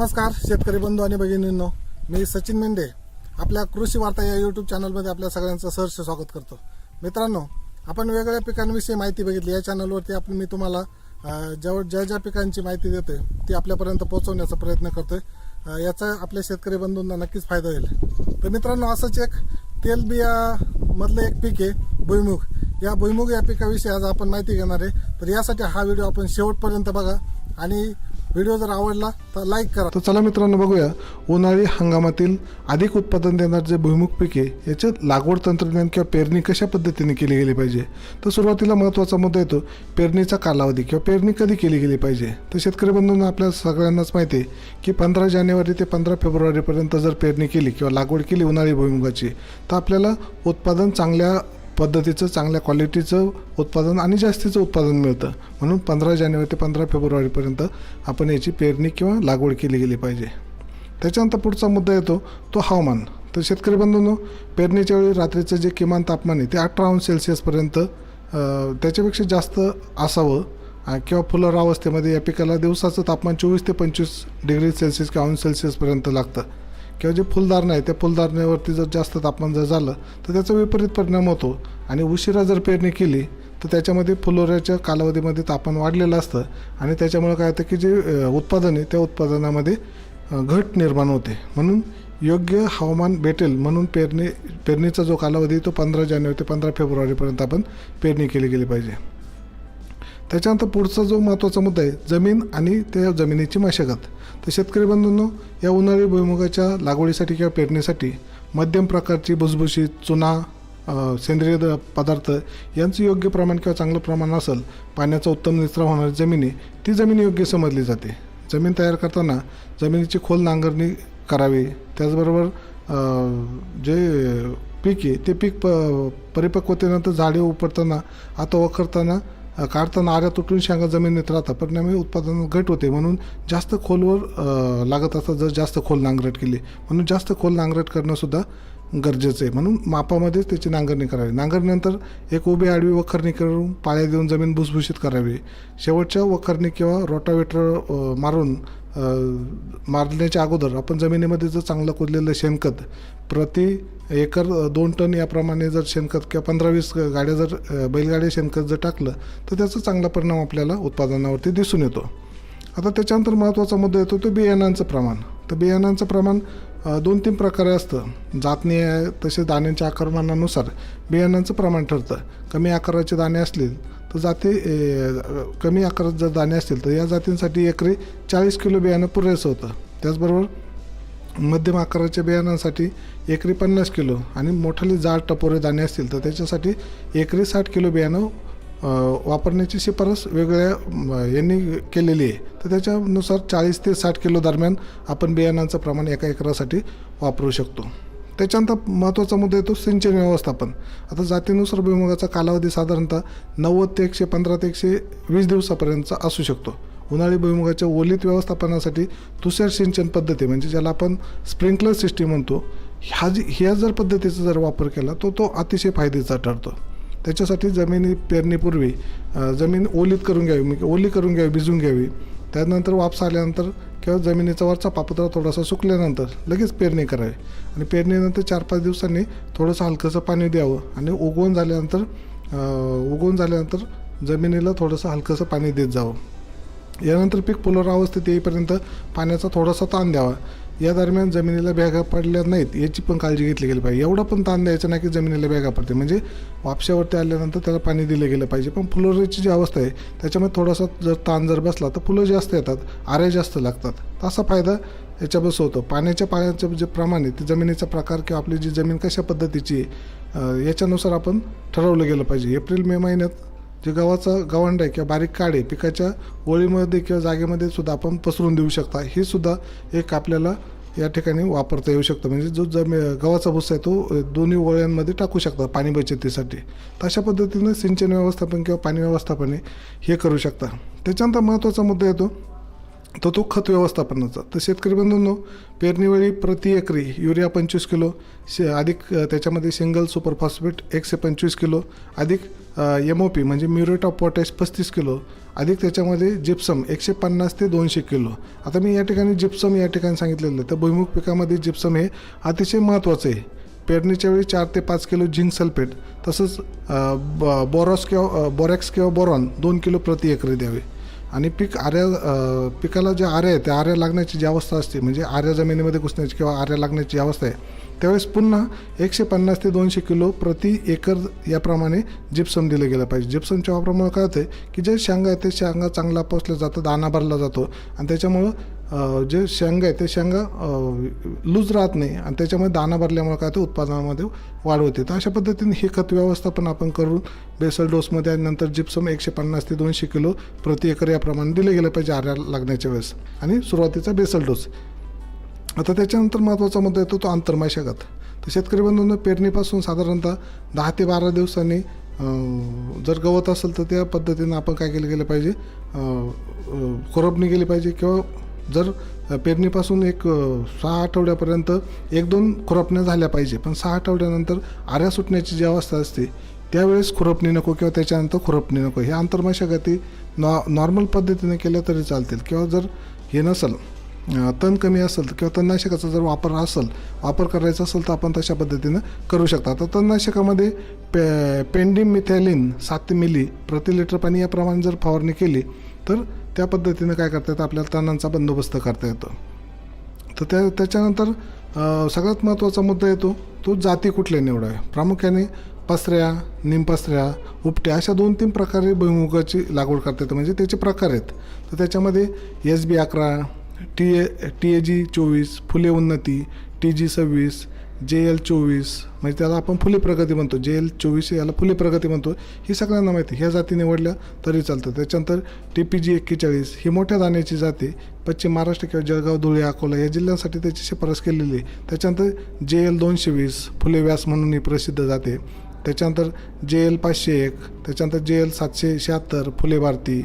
नमस्कार शेतकरी बंधू आणि भगिनींनो. मी सचिन मेंढे. आपल्या कृषी वार्ता या यूट्यूब चॅनलमध्ये आपल्या सगळ्यांचं सहर्ष स्वागत करतो. मित्रांनो आपण वेगवेगळ्या पिकांविषयी माहिती बघितली. या चॅनलवरती आपण मी तुम्हाला जेव्हा ज्या ज्या पिकांची माहिती देतोय ती आपल्यापर्यंत पोहोचवण्याचा प्रयत्न करतोय. याचा आपल्या शेतकरी बंधूंना नक्कीच फायदा होईल. तर मित्रांनो असंच एक तेलबियामधलं एक पीक आहे भुईमुग. या भुईमुग या पिकाविषयी आज आपण माहिती घेणार आहे. तर यासाठी हा व्हिडिओ आपण शेवटपर्यंत बघा. आणि व्हिडिओ जर आवडला तर लाईक करा. तर चला मित्रांनो बघूया उन्हाळी हंगामातील अधिक उत्पादन देणार जे भुईमुग पिके याचे लागवड तंत्रज्ञान किंवा पेरणी कशा पद्धतीने केली गेली पाहिजे? तर सुरुवातीला महत्त्वाचा मुद्दा येतो पेरणीचा कालावधी किंवा पेरणी कधी केली गेली पाहिजे? तर शेतकरी बंधूंना आपल्या सगळ्यांनाच माहिती आहे की पंधरा जानेवारी ते पंधरा फेब्रुवारीपर्यंत जर पेरणी केली किंवा लागवड केली उन्हाळी भुईमुगाची तर आपल्याला उत्पादन चांगल्या पद्धतीचं चांगल्या क्वालिटीचं उत्पादन आणि जास्तीचं उत्पादन मिळतं. म्हणून पंधरा जानेवारी ते पंधरा फेब्रुवारीपर्यंत आपण याची पेरणी किंवा लागवड केली गेली पाहिजे. त्याच्यानंतर पुढचा मुद्दा येतो तो हवामान. तर शेतकरी बंधूंनो पेरणीच्या वेळी रात्रीचं जे किमान तापमान आहे ते अठरा अंश सेल्सिअसपर्यंत त्याच्यापेक्षा जास्त असावं किंवा फुलर अवस्थेमध्ये या पिकाला दिवसाचं तापमान चोवीस ते पंचवीस डिग्री सेल्सिअस किंवा अंश सेल्सिअसपर्यंत लागतं. किंवा जे फुलदारणं आहे त्या फुलदारणेवरती जर जास्त तापमान जर झालं तर त्याचा विपरीत परिणाम होतो. आणि उशिरा जर पेरणी केली तर त्याच्यामध्ये फुलोऱ्याच्या कालावधीमध्ये तापमान वाढलेलं असतं. आणि त्याच्यामुळे काय होतं की जे उत्पादन आहे त्या उत्पादनामध्ये घट निर्माण होते. म्हणून योग्य हवामान भेटेल म्हणून पेरणी पेरणीचा जो कालावधी आहे तो पंधरा जानेवारी ते पंधरा फेब्रुवारीपर्यंत आपण पेरणी केली गेली पाहिजे. त्याच्यानंतर पुढचा जो महत्त्वाचा मुद्दा आहे जमीन आणि त्या जमिनीची मशागत. तर शेतकरी बंधूंनो या उन्हाळी भुईमुगाच्या लागवडीसाठी किंवा पेरणीसाठी मध्यम प्रकारची भुसभुशीत चुना सेंद्रिय पदार्थ यांचं योग्य प्रमाण किंवा चांगलं प्रमाण असेल पाण्याचा उत्तम निचरा होणारी जमिनी ती जमीन योग्य समजली जाते. जमीन तयार करताना जमिनीची खोल नांगरणी करावी. त्याचबरोबर जे पीक आहे ते पीक प परिपक्वतेनंतर झाडे उपडताना आता वखरताना काढताना आऱ्या तुटून शेंगा जमिनीत राहतात. परिणामी उत्पादनात घट होते. म्हणून जास्त खोलवर लागत असतात जर जास्त खोल नांगरट केली. म्हणून जास्त खोल नांगरट करणंसुद्धा गरजेचं आहे. म्हणून मापामध्येच त्याची नांगरणी करावी. नांगरणीनंतर एक उभी आडवी वखरणी करून पाळ्या देऊन जमीन भुसभुशीत करावी. शेवटच्या वखरणी किंवा रोटावेटर मारून मारण्याच्या अगोदर आपण जमिनीमध्ये जर चांगलं कुदलेलं शेणखत प्रति एकर दोन टन याप्रमाणे जर शेणखत किंवा पंधरा वीस गाड्या जर बैलगाड्या बैलगाडी शेणखत जर टाकलं तर त्याचा चांगला परिणाम आपल्याला उत्पादनावरती दिसून येतो. आता त्याच्यानंतर महत्त्वाचा मुद्दा येतो तो बियाणांचं प्रमाण. तर बियाणांचं प्रमाण दोन तीन प्रकारे असतं. जातनी तसे दाण्यांच्या आकारमानानुसार बियाण्यांचं प्रमाण ठरतं. कमी आकाराचे दाणे असतील तर जाती ए, कमी आकारात जर दाणे असतील तर या जातींसाठी एकरी चाळीस किलो बियाणं पुरेसं होतं. त्याचबरोबर मध्यम आकाराच्या बियाणांसाठी एकरी पन्नास किलो आणि मोठाली जाड टपोरे दाणे असतील तर त्याच्यासाठी एकरी साठ किलो बियाणं वापरण्याची शिफारस वेगळ्या यांनी केलेली आहे. तर त्याच्यानुसार चाळीस ते साठ किलो दरम्यान आपण बियाणांचं प्रमाण एका एकरासाठी वापरू शकतो. त्याच्यानंतर महत्त्वाचा मुद्दा येतो सिंचन व्यवस्थापन. आता जातीनुसार भुईमुगाचा कालावधी साधारणतः नव्वद ते एकशे पंधरा ते एकशे वीस दिवसापर्यंतचा असू शकतो. उन्हाळी भुईमुगाच्या ओलीत व्यवस्थापनासाठी तुषार सिंचन पद्धती म्हणजे ज्याला आपण स्प्रिंकलर सिस्टीम म्हणतो ह्या जी ह्या जर पद्धतीचा जर वापर केला तो तो अतिशय फायद्याचा ठरतो. त्याच्यासाठी जमिनी पेरणीपूर्वी जमीन ओलीत करून घ्यावी म्हणजे ओली करून घ्यावी भिजून घ्यावी. त्यानंतर वापस आल्यानंतर किंवा जमिनीचा वरचा पापुत्रा थोडासा सुकल्यानंतर लगेच पेरणी करावी. आणि पेरणीनंतर चार पाच दिवसांनी थोडंसं हलकंसं पाणी द्यावं. आणि उगवून झाल्यानंतर उगवून झाल्यानंतर जमिनीला थोडंसं हलकंसं पाणी देत जावं. यानंतर पीक पुनरावस्थेत येईपर्यंत पाण्याचा थोडासा ताण द्यावा. या दरम्यान जमिनीला बॅगा पडल्या नाहीत याची पण काळजी घेतली गेली पाहिजे. एवढा पण ताण द्यायचा नाही की जमिनीला बॅगा पडते म्हणजे वापशावरती आल्यानंतर त्याला पाणी दिलं गेलं पाहिजे. पण फुलोरीची जी अवस्था आहे त्याच्यामध्ये थोडासा जर ताण जर बसला तर फुलं जास्त येतात आऱ्या जास्त लागतात. असा फायदा याच्याबस होतो. पाण्याच्या पाण्याचं जे प्रमाण आहे ते जमिनीचा प्रकार किंवा आपली जी जमीन कशा पद्धतीची आहे याच्यानुसार आपण ठरवलं गेलं पाहिजे. एप्रिल मे महिन्यात जे गव्हाचं गवंड आहे किंवा बारीक काडे पिकाच्या ओळीमध्ये किंवा जागेमध्ये सुद्धा आपण पसरून देऊ शकता. हे सुद्धा एक आपल्याला या ठिकाणी वापरता येऊ शकतं. म्हणजे जो जमी गव्हाचा भुसा आहे तो दोन्ही ओळ्यांमध्ये टाकू शकता पाणी बचतीसाठी. तर अशा पद्धतीनं सिंचन व्यवस्थापन किंवा पाणी व्यवस्थापन हे करू शकता. त्याच्यानंतर महत्त्वाचा मुद्दा येतो तर तो खत व्यवस्थापनाचा. तर शेतकरी बंधूंनो पेरणीवेळी प्रति एकरी युरिया पंचवीस किलो शे अधिक त्याच्यामध्ये सिंगल सुपर फॉस्फेट एकशे पंचवीस किलो अधिक एम ओ पी म्हणजे म्युरेट ऑफ पोटॅश पस्तीस किलो अधिक त्याच्यामध्ये जिप्सम एकशे पन्नास ते दोनशे किलो. आता मी या ठिकाणी जिप्सम या ठिकाणी सांगितलेलं आहे. तर भुईमुख पिकामध्ये जिप्सम हे अतिशय महत्त्वाचं आहे. पेरणीच्या वेळी चार ते पाच किलो झिंक सल्फेट तसंच बॉरॉस ब- किंवा बॉरॅक्स बोरॅक्स किंवा बोरॉन दोन किलो प्रति एकरी द्यावे. आणि पीक आऱ्या पिकाला जे आऱ्या आहे त्या आऱ्या लागण्याची जी अवस्था असते म्हणजे आऱ्या जमिनीमध्ये घुसण्याची किंवा आऱ्या लागण्याची जी अवस्था आहे त्यावेळेस पुन्हा एकशे पन्नास ते दोनशे किलो प्रति एकर याप्रमाणे जिप्सम दिलं गेलं पाहिजे. जिप्समच्या वापरामुळे काय होतं की जे शेंगा आहे ते शेंगा चांगला पोचलं जातं दाना भरला जातो. आणि त्याच्यामुळं जे शेंगा आहे ते शेंगा लूज राहत नाही आणि त्याच्यामुळे दाना भरल्यामुळे काय ते उत्पादनामध्ये वाढ होते. तर अशा पद्धतीने हे खत व्यवस्थापन आपण करून बेसल डोसमध्ये आणि नंतर जिप्सम एकशे पन्नास ते दोनशे किलो प्रति एकर याप्रमाणे दिले गेलं पाहिजे आर्या लागण्याच्या वेळेस. आणि सुरुवातीचा बेसल डोस. आता त्याच्यानंतर महत्त्वाचा मुद्दा येतो तो आंतरमाशागत तर शेतकरी बंधूंना पेरणीपासून साधारणतः दहा ते बारा दिवसांनी जर गवत असेल तर त्या पद्धतीनं आपण काय केलं गेलं पाहिजे? कोरपणी केली पाहिजे किंवा जर पेरणीपासून एक सहा आठवड्यापर्यंत एक दोन खुरपण्या झाल्या पाहिजे पण सहा आठवड्यानंतर आऱ्या सुटण्याची जी अवस्था असते त्यावेळेस खुरपणी नको किंवा त्याच्यानंतर खुरपणी नको. हे आंतरमाशागती नॉ नॉर्मल पद्धतीने केल्या तरी चालतील. किंवा जर हे नसेल तण कमी असेल किंवा तणनाशकाचा जर वापर असेल वापर करायचा असेल तर आपण तशा पद्धतीनं करू शकता. तर तणनाशकामध्ये पे पेंडिम मिथॅलिन सात मिली प्रति लिटर पाणी याप्रमाणे जर फवारणी केली तर त्या पद्धतीनं काय करता येतं? आपल्याला तणांचा बंदोबस्त करता येतो. तर त्या त्याच्यानंतर सगळ्यात महत्त्वाचा मुद्दा येतो तो जाती कुठल्या निवडावे प्रामुख्याने पसऱ्या निमपसऱ्या उपट्या अशा दोन तीन प्रकारे भुईमुगाची लागवड करता येते. म्हणजे त्याचे प्रकार आहेत. तर त्याच्यामध्ये एस बी अकरा टी ए टी ए जी चोवीस फुले उन्नती टी जी सव्वीस जे एल चोवीस म्हणजे त्याला आपण फुले प्रगती म्हणतो. जे एल चोवीस याला फुले प्रगती म्हणतो. ही सगळ्यांना माहिती. ह्या जाती निवडल्या तरी चालतं. त्याच्यानंतर टी पी जी एक्केचाळीस ही मोठ्या दाण्याची जाते. पश्चिम महाराष्ट्र किंवा जळगाव धुळे अकोला या जिल्ह्यांसाठी त्याची शिफारस केलेली आहे. त्याच्यानंतर जे एल दोनशे वीस फुले व्यास म्हणून ही प्रसिद्ध जाते. त्याच्यानंतर जे एल पाचशे एक त्याच्यानंतर जे एल सातशे शहात्तर फुले भारती.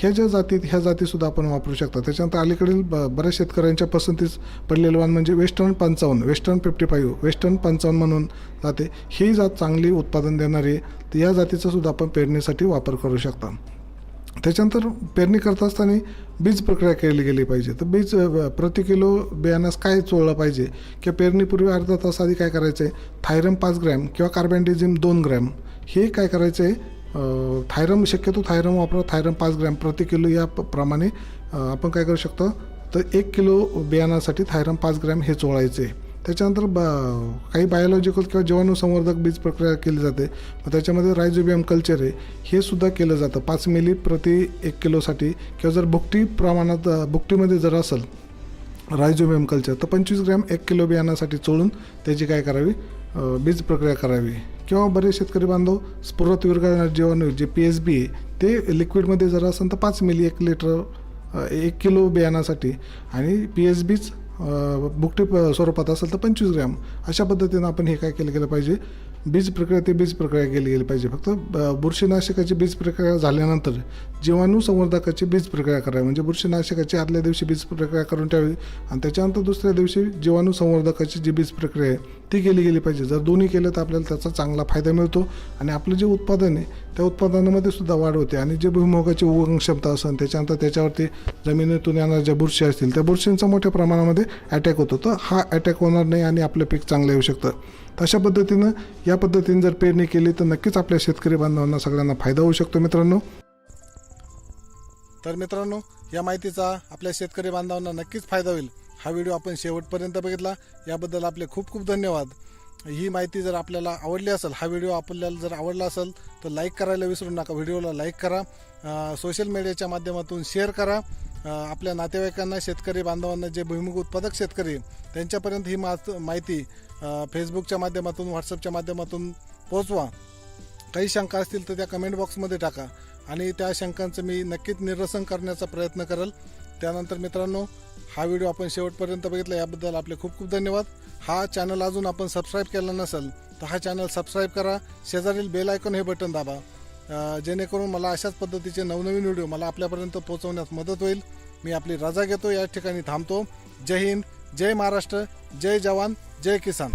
ह्या ज्या जाती ह्या जातीसुद्धा आपण वापरू शकता. त्याच्यानंतर अलीकडील ब बऱ्याच शेतकऱ्यांच्या पसंतीस पडलेलं वाण म्हणजे वेस्टर्न पंचावन्न वेस्टर्न फिफ्टी फाईव्ह वेस्टर्न पंचावन्न म्हणून जाते. ही जात चांगली उत्पादन देणारी तर या जातीचा सुद्धा आपण पेरणीसाठी वापर करू शकता. त्याच्यानंतर पेरणी करत असताना बीज प्रक्रिया केली गेली पाहिजे. तर बीज प्रति किलो बियाण्यास काय चोळलं पाहिजे? किंवा पेरणीपूर्वी अर्धा तास आधी काय करायचं? आहे थायरम पाच ग्रॅम किंवा कार्बॅन्डिझिम दोन ग्रॅम. हे काय करायचं? आहे थायरम शक्यतो थायरम वापरा थायरम पाच ग्रॅम प्रति किलो या प्रमाणे आपण काय करू शकतो? तर एक किलो बियाणासाठी थायरम पाच ग्रॅम हे चोळायचे. त्याच्यानंतर बा काही बायोलॉजिकल किंवा जीवाणूसंवर्धक बीज प्रक्रिया केली जाते. मग त्याच्यामध्ये रायझोबियम कल्चर आहे. हे सुद्धा केलं जातं. पाच मिली प्रति एक किलोसाठी. किंवा जर बुकटी प्रमाणात भुकटीमध्ये बुकटीमध्ये जर असेल रायझोबियम कल्चर तर पंचवीस ग्रॅम एक किलो बियाणासाठी चोळून त्याची काय करावी? बीज प्रक्रिया करावी. किंवा बरेच शेतकरी बांधव स्फुरत विरघळणारे जीवाणू जे पी एस बी आहे ते लिक्विडमध्ये जर असेल तर पाच मिली एक लिटर एक किलो बियाणासाठी आणि पी एस बीच बुकटी स्वरूपात असेल तर पंचवीस ग्रॅम. अशा पद्धतीनं आपण हे काय केलं गेलं पाहिजे? बीज प्रक्रिया ते बीज प्रक्रिया केली गेली पाहिजे. फक्त ब- बुरशीनाशकाची बीज प्रक्रिया झाल्यानंतर जीवाणू संवर्धकाची बीज प्रक्रिया करावी. म्हणजे बुरशीनाशकाची आदल्या दिवशी बीज प्रक्रिया करून ठेवावी आणि त्याच्यानंतर दुसऱ्या दिवशी जीवाणू संवर्धकाची जी बीज प्रक्रिया आहे ती केली गेली पाहिजे. जर दोन्ही केलं तर आपल्याला त्याचा चांगला फायदा मिळतो आणि आपलं जे उत्पादन आहे त्या उत्पादनामध्ये सुद्धा वाढ होते आणि जे भुईमुगाची उगम क्षमता असेल त्याच्यानंतर त्याच्यावरती जमिनीतून येणाऱ्या ज्या बुरशी असतील त्या बुरशींचा मोठ्या प्रमाणामध्ये अटॅक होतो. तर हा अटॅक होणार नाही आणि आपलं पीक चांगलं येऊ शकतं. तर अशा पद्धतीनं या पद्धतीने जर पेरणी केली तर नक्कीच आपल्या शेतकरी बांधवांना सगळ्यांना फायदा होऊ शकतो मित्रांनो. तर मित्रांनो या माहितीचा आपल्या शेतकरी बांधवांना नक्कीच फायदा होईल. हा व्हिडिओ आपण शेवटपर्यंत बघितला. याबद्दल आपले खूप खूप धन्यवाद. ही माहिती जर आपल्याला आवडली असेल हा व्हिडिओ आपल्याला जर आवडला असेल तर लाईक करायला विसरू नका. व्हिडिओला लाईक करा. सोशल मीडियाच्या माध्यमातून शेअर करा. आपल्या नातेवाईकांना शेतकरी बांधवांना जे भुईमुग उत्पादक शेतकरी त्यांच्यापर्यंत ही मा- माहिती फेसबुकच्या माध्यमातून व्हॉट्सअपच्या माध्यमातून पोहोचवा. काही शंका असतील तर त्या कमेंट बॉक्समध्ये टाका. आणि त्या शंकांचं मी नक्कीच निरसन करण्याचा प्रयत्न करेल. त्यानंतर मित्रांनो हा व्हिडिओ आपण शेवटपर्यंत बघितला याबद्दल आपले खूप खूप धन्यवाद. हा चॅनल अजून आपण सबस्क्राईब केला नसेल तर हा चॅनल सबस्क्राईब करा. शेजारील बेल आयकॉन हे बटन दाबा. जेणेकरून मला अशाच पद्धतीचे नवनवीन व्हिडिओ मला आपल्यापर्यंत पोहोचवण्यात मदत होईल. मी आपली रजा घेतो या ठिकाणी थांबतो. जय हिंद जय महाराष्ट्र जय जवान जय किसान.